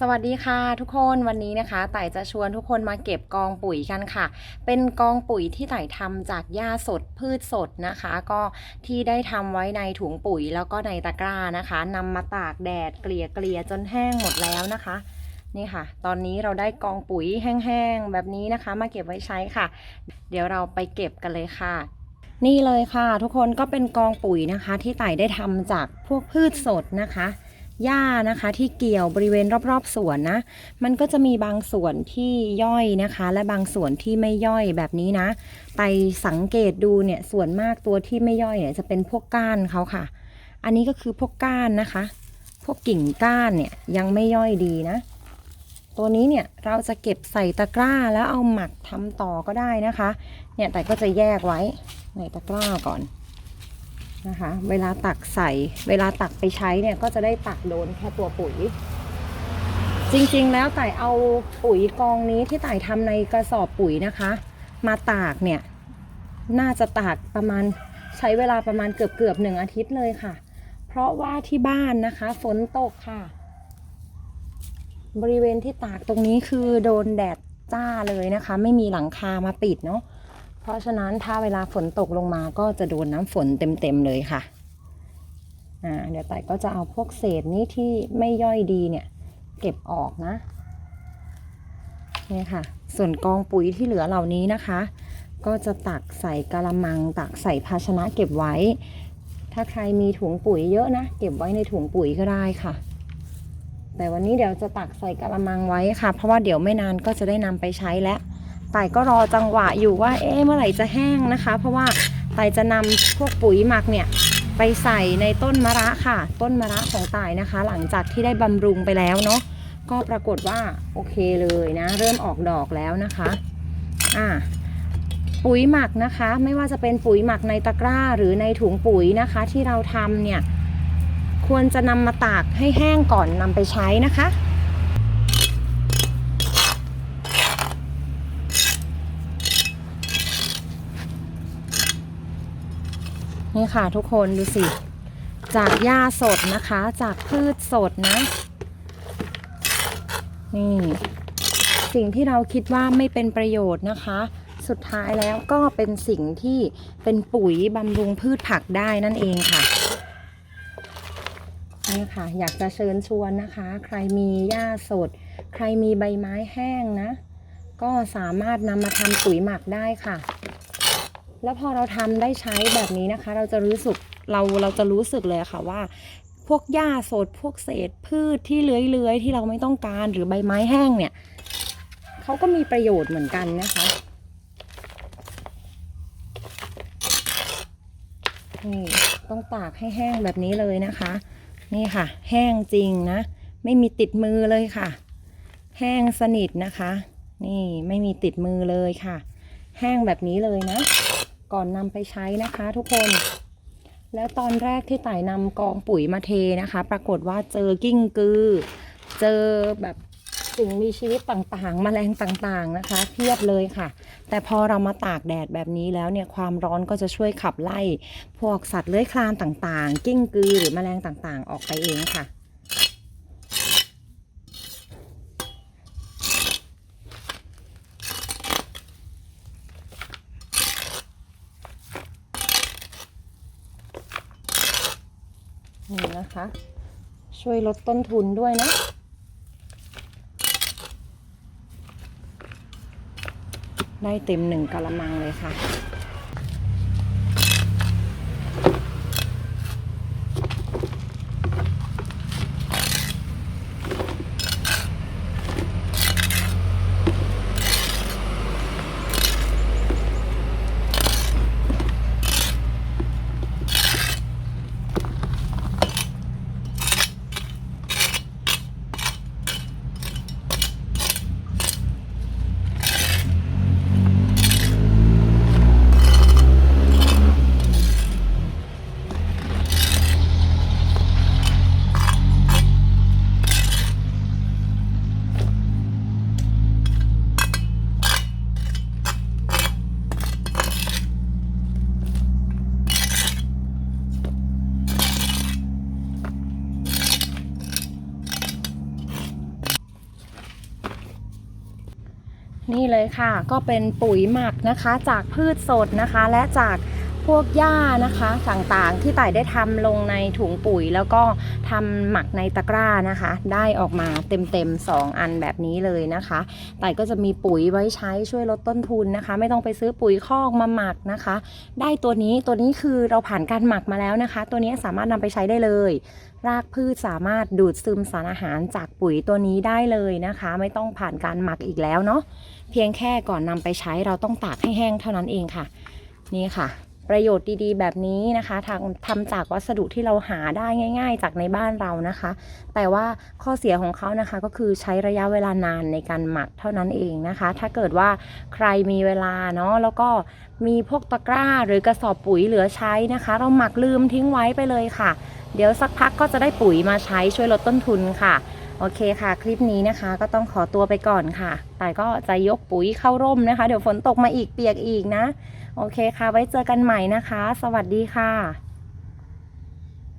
สวัสดีค่ะทุกคนวันนี้นะคะไต่จะชวนทุกคนมาเก็บกองปุ๋ยกันค่ะ เป็นกองปุ๋ยที่ไต่ทำจากหญ้าสดพืชสดนะคะ ก็ที่ได้ทำไว้ในถุงปุ๋ยแล้วก็ในตะกร้านะคะนำมาตากแดดเกลี่ยเกลี่ยจนแห้งหมดแล้วนะคะ นี่ค่ะ ตอนนี้เราได้กองปุ๋ยแห้งๆแบบนี้นะคะ มาเก็บไว้ใช้ค่ะ เดี๋ยวเราไปเก็บกันเลยค่ะนี่เลยค่ะ ทุกคนก็เป็นกองปุ๋ยนะคะ ที่ไต่ได้ทำจากพวกพืชสดนะคะ หญ้านะคะที่เกี่ยวบริเวณรอบๆสวนนะ มันก็จะมีบางส่วนที่ย่อยนะคะ และบางส่วนที่ไม่ย่อยแบบนี้นะ ไปสังเกตดูเนี่ยส่วนมากตัวที่ไม่ย่อยเนี่ยจะเป็นพวกก้านเขาค่ะ อันนี้ก็คือพวกก้านนะคะ พวกกิ่งก้านเนี่ยยังไม่ย่อยดีนะ ตัวนี้เนี่ยเราจะเก็บใส่ตะกร้าแล้วเอาหมักทำต่อก็ได้นะคะ เนี่ยแต่ก็จะแยกไว้ในตะกร้าก่อน นะคะ เวลาตักใส่ เวลาตักไปใช้เนี่ยก็จะได้ตักโดนแค่ตัวปุ๋ย จริงๆแล้วต่เอาปุ๋ยกองนี้ที่ต่ายทำในกระสอบปุ๋ยนะคะ มาตากเนี่ย น่าจะตากประมาณใช้เวลาประมาณเกือบเกือบหนึ่งอาทิตย์เลยค่ะ เพราะว่าที่บ้านนะคะฝนตกค่ะ บริเวณที่ตากตรงนี้คือโดนแดดจ้าเลยนะคะ ไม่มีหลังคามาปิดเนาะ เพราะฉะนั้นถ้าเวลาฝนตกลงมาก็จะโดนน้ำฝนเต็มๆเลยค่ะอ่าเดี๋ยวไต่ก็จะเอาพวกเศษนี้ที่ไม่ย่อยดีเนี่ย เก็บออกนะนี่ค่ะ ส่วนกองปุ๋ยที่เหลือเหล่านี้นะคะ ก็จะตักใส่กะละมัง ตักใส่ภาชนะเก็บไว้ ถ้าใครมีถุงปุ๋ยเยอะนะ เก็บไว้ในถุงปุ๋ยก็ได้ค่ะ แต่วันนี้เดี๋ยวจะตักใส่กะละมังไว้ค่ะ เพราะว่าเดี๋ยวไม่นานก็จะได้นำไปใช้แล้ว ต่ก็รอจังหวะอยู่ว่า เอ๊ะเมื่อไหร่จะแห้งนะคะ เพราะว่าไต่จะนำพวกปุ๋ยหมักเนี่ยไปใส่ในต้นมะระค่ะ ต้นมะระของต่ายนะคะ หลังจากที่ได้บำรุงไปแล้วเนาะก็ปรากฏว่าโอเคเลยนะ เริ่มออกดอกแล้วนะคะอ่าปุ๋ยหมักนะคะ ไม่ว่าจะเป็นปุ๋ยหมักในตะกร้าหรือในถุงปุ๋ยนะคะ ที่เราทำเนี่ย ควรจะนำมาตากให้แห้งก่อนนำไปใช้นะคะ นี่ค่ะทุกคนดูสิ จากหญ้าสดนะคะ จากพืชสดนะ นี่ สิ่งที่เราคิดว่าไม่เป็นประโยชน์นะคะ สุดท้ายแล้วก็เป็นสิ่งที่เป็นปุ๋ยบำรุงพืชผักได้นั่นเองค่ะนี่ค่ะอยากจะเชิญชวนนะคะ ใครมีหญ้าสด ใครมีใบไม้แห้งนะ ก็สามารถนำมาทำปุ๋ยหมักได้ค่ะ แล้วพอเราทำได้ใช้แบบนี้นะคะ เราจะรู้สึกเราเราจะรู้สึกเลยค่ะว่า พวกหญ้าสดพวกเศษพืชที่เลื้อยๆที่เราไม่ต้องการหรือใบไม้แห้งเนี่ยเขาก็มีประโยชน์เหมือนกันนะคะนี่ต้องตากให้แห้งแบบนี้เลยนะคะ นี่ค่ะ แห้งจริงนะ ไม่มีติดมือเลยค่ะ แห้งสนิทนะคะ นี่ไม่มีติดมือเลยค่ะ แห้งแบบนี้เลยนะ ก่อนนำไปใช้นะคะทุกคน แล้วตอนแรกที่ไต่นำกองปุ๋ยมาเทนะคะ ปรากฏว่าเจอกิ้งกือ เจอแบบสิ่งมีชีวิตต่างๆแมลงต่างๆนะคะ เพียบเลยค่ะ แต่พอเรามาตากแดดแบบนี้แล้วเนี่ยความร้อนก็จะช่วยขับไล่ พวกสัตว์เลื้อยคลานต่างๆ กิ้งกือหรือแมลงต่างๆ ออกไปเองค่ะ นี่นะคะ ช่วยลดต้นทุนด้วยนะ ได้เต็มหนึ่งกะละมังเลยค่ะ นี่เลยค่ะ ก็เป็นปุ๋ยหมักนะคะ จากพืชสดนะคะ และจาก พวกหญ้านะคะต่างๆ ที่ต่ายได้ทำลงในถุงปุ๋ย แล้วก็ทำหมักในตะกร้านะคะ ได้ออกมาเต็มๆ 2 อันแบบนี้เลยนะคะต่ายก็จะมีปุ๋ยไว้ใช้ช่วยลดต้นทุนนะคะ ไม่ต้องไปซื้อปุ๋ยคอกมาหมักนะคะ ได้ตัวนี้ตัวนี้คือเราผ่านการหมักมาแล้วนะคะ ตัวนี้สามารถนำไปใช้ได้เลย รากพืชสามารถดูดซึมสารอาหารจากปุ๋ยตัวนี้ได้เลยนะคะ ไม่ต้องผ่านการหมักอีกแล้วเนาะเพียงแค่ก่อนนำไปใช้เราต้องตากให้แห้งเท่านั้นเองค่ะ นี่ค่ะ ประโยชน์ดีๆ แบบนี้นะคะทางทำจากวัสดุที่เราหาได้ง่าย ๆ จากในบ้านเรานะคะ แต่ว่าข้อเสียของเขานะคะก็คือใช้ระยะเวลานานในการหมักเท่านั้นเองนะคะ ถ้าเกิดว่าใครมีเวลาเนาะแล้วก็มีพวกตะกร้าหรือกระสอบปุ๋ยเหลือใช้นะคะ เราหมักลืมทิ้งไว้ไปเลยค่ะ เดี๋ยวสักพักก็จะได้ปุ๋ยมาใช้ช่วยลดต้นทุนค่ะ โอเคค่ะ คลิปนี้นะคะ ก็ต้องขอตัวไปก่อนค่ะ แต่ก็จะยกปุ๋ยเข้าร่มนะคะ เดี๋ยวฝนตกมาอีกเปียกอีกนะ โอเคค่ะ ไว้เจอกันใหม่นะคะ สวัสดีค่ะ